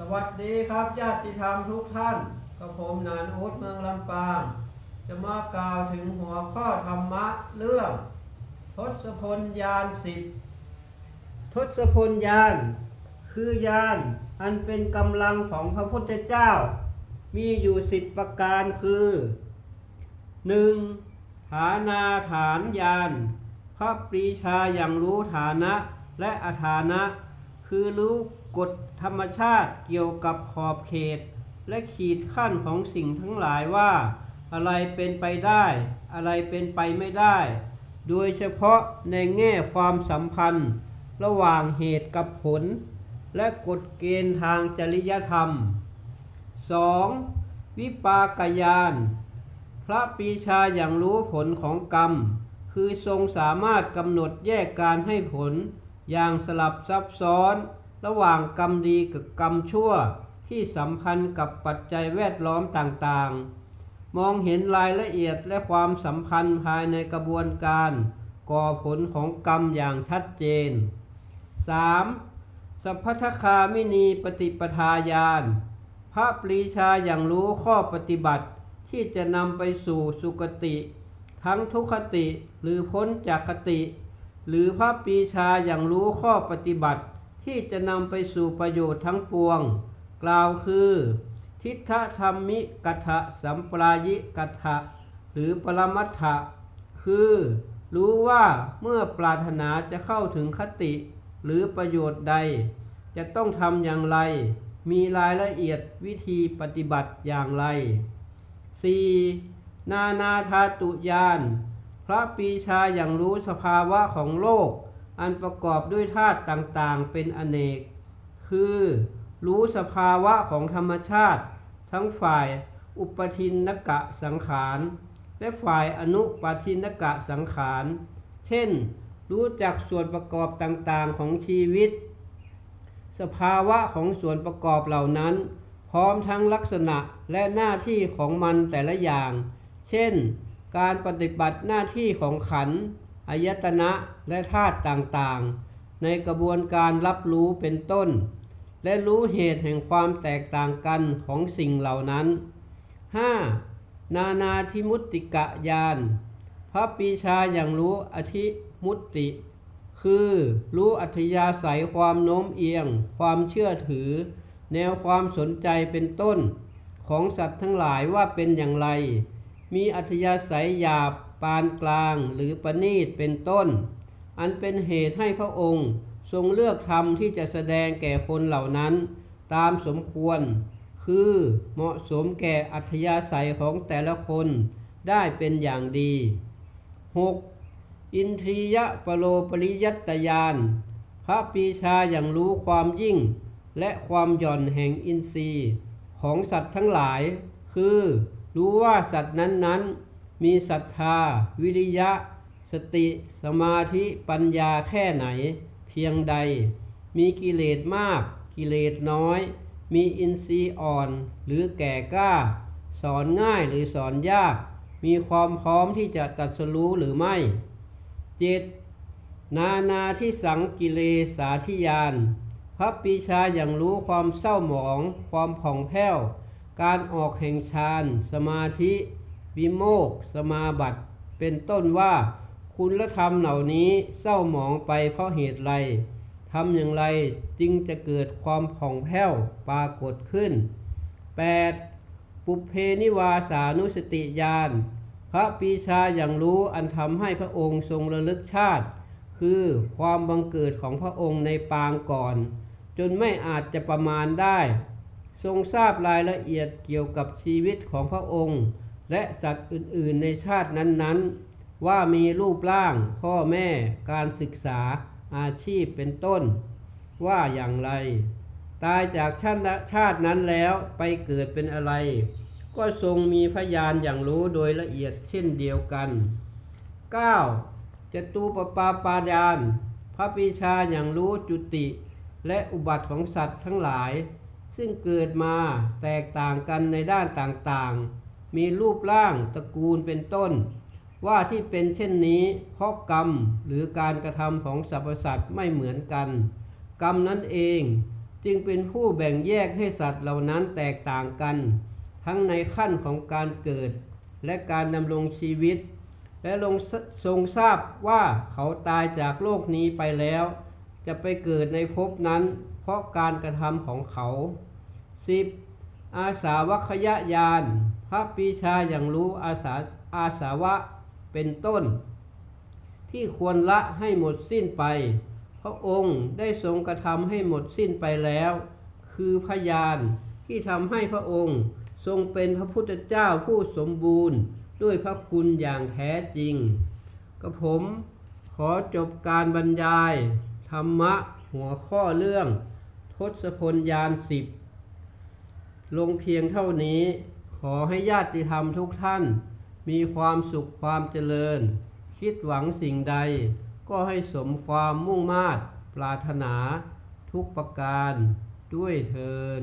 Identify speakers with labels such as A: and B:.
A: สวัสดีครับญาติธรรมทุกท่านกับผมนานอุดเมืองลำปาง จะมากล่าวถึงหัวข้อธรรมะเรื่องทศพลยานสิบทศพลยานคือยานอันเป็นกำลังของพระพุทธเจ้า มีอยู่สิบประการคือหนึ่งฐานาฐานยานพระปรีชาอย่างรู้ฐานะและอาฐานะ คือรู้กฎธรรมชาติเกี่ยวกับขอบเขต และขีดขั้นของสิ่งทั้งหลายว่า อะไรเป็นไปได้ อะไรเป็นไปไม่ได้ โดยเฉพาะในแง่ความสัมพันธ์ ระหว่างเหตุกับผล และกฎเกณฑ์ทางจริยธรรม 2. วิปากยาน พระปีชาอย่างรู้ผลของกรรม คือทรงสามารถกำหนดแยกการให้ผล อย่างสลับซับซ้อน ระหว่างกรรมดีกับกรรมชั่วที่สัมพันธ์กับปัจจัยแวดล้อมต่างๆ มองเห็นรายละเอียดและความสัมพันธ์ภายในกระบวนการ ก่อผลของกรรมอย่างชัดเจน 3. สัพพทคามินีปฏิปทาญาณพระปรีชาอย่างรู้ข้อปฏิบัติที่จะนำไปสู่สุคติ ทั้งทุกขติหรือพ้นจากคติ หรือพระปีชาอย่างรู้ข้อปฏิบัติที่จะนำไปสู่ประโยชน์ทั้งปวง กล่าวคือ ทิฏฐธรรมิกัถะสัมปรายิกัถะหรือปรมัตถะคือรู้ว่าเมื่อปรารถนาจะเข้าถึงคติหรือประโยชน์ใด จะต้องทำอย่างไร มีรายละเอียดวิธีปฏิบัติอย่างไร 4. นานาธาตุยาน พระปีชาอย่างรู้สภาวะของโลก อันประกอบด้วยธาตุต่างๆ เป็นอเนก คือรู้สภาวะของธรรมชาติ ทั้งฝ่ายอุปทินนกะสังขาร และฝ่ายอนุปทินนกะสังขาร เช่น รู้จักส่วนประกอบต่างๆของชีวิต สภาวะของส่วนประกอบเหล่านั้น พร้อมทั้งลักษณะและหน้าที่ของมันแต่ละอย่าง เช่น การปฏิบัติหน้าที่ของขันอายตนะและธาตุต่างๆ ในกระบวนการรับรู้เป็นต้น และรู้เหตุแห่งความแตกต่างกันของสิ่งเหล่านั้น 5. นานาทิมุตติกะยาน พระปีชาอย่างรู้อธิมุตติ คือรู้อัธยาศัยความโน้มเอียง ความเชื่อถือ แนวความสนใจเป็นต้น ของสัตว์ทั้งหลายว่าเป็นอย่างไร มีอัธยาศัยหยาบปานกลางหรือประณีตเป็นต้น อันเป็นเหตุให้พระองค์ทรงเลือกธรรมที่จะแสดงแก่คนเหล่านั้น ตามสมควร คือเหมาะสมแก่อัธยาศัยของแต่ละคนได้เป็นอย่างดี 6. อินทรียปโลปริยัตยานพระปีชาอย่างรู้ความยิ่ง และความหย่อนแห่งอินทรีย์ของสัตว์ทั้งหลาย คือ รู้ว่าสัตว์นั้นๆ มีศรัทธา วิริยะ สติ สมาธิ ปัญญาแค่ไหน เพียงใด มีกิเลสมาก กิเลสน้อย มีอินทรีย์อ่อนหรือแก่กล้า สอนง่ายหรือสอนยาก มีความพร้อมที่จะตัดสรู้หรือไม่เจ็ดนานาที่สังกิเลสาธิยาน พระปีชาอย่างรู้ความเศร้าหมอง ความผ่องแผ้ว การออกแห่งฌานสมาธิวิโมกสมาบัติเป็นต้นว่า คุณธรรมเหล่านี้เศร้าหมองไปเพราะเหตุไรทำอย่างไรจึงจะเกิดความผ่องแผ้วปรากฏขึ้น 8. ปุเพนิวาสานุสติญาณพระปีชาอย่างรู้อันทำให้พระองค์ทรงระลึกชาติ คือความบังเกิดของพระองค์ในปางก่อน จนไม่อาจจะประมาณได้ ทรงทราบรายละเอียดเกี่ยวกับชีวิตของพระองค์ และสัตว์อื่นๆในชาตินั้นๆ ว่ามีรูปร่าง พ่อแม่ การศึกษา อาชีพเป็นต้น ว่าอย่างไร ตายจากชาติชาตินั้นแล้วไปเกิดเป็นอะไร ก็ทรงมีพยานอย่างรู้โดยละเอียดเช่นเดียวกัน 9. จตูปปาปาญาน พระปีชาอย่างรู้จุติ และอุบัติของสัตว์ทั้งหลาย ซึ่งเกิดมาแตกต่างกันในด้านต่างๆ มีรูปร่างตระกูลเป็นต้น ว่าที่เป็นเช่นนี้ เพราะกรรมหรือการกระทำของสรรพสัตว์ไม่เหมือนกัน กรรมนั้นเองจึงเป็นผู้แบ่งแยกให้สัตว์เหล่านั้นแตกต่างกัน ทั้งในขั้นของการเกิด และการดำรงชีวิต และลงทรงทราบว่าเขาตายจากโลกนี้ไปแล้ว จะไปเกิดในภพนั้น เพราะการกระทำของเขา 10. อาสาวัคยญาณพระปีชาอย่างรู้อาสาอาสาวะเป็นต้น ที่ควรละให้หมดสิ้นไป พระองค์ได้ทรงกระทำให้หมดสิ้นไปแล้ว คือพยานที่ทำให้พระองค์ทรงเป็นพระพุทธเจ้าผู้สมบูรณ์ด้วยพระคุณอย่างแท้จริงกระผมขอจบการบรรยาย ธรรมะหัวข้อเรื่อง ทศพลยานสิบลงเพียงเท่านี้ ขอให้ญาติธรรมทุกท่าน มีความสุขความเจริญ คิดหวังสิ่งใด ก็ให้สมความมุ่งมา่ปรารถนาทุกประการด้วยเทิน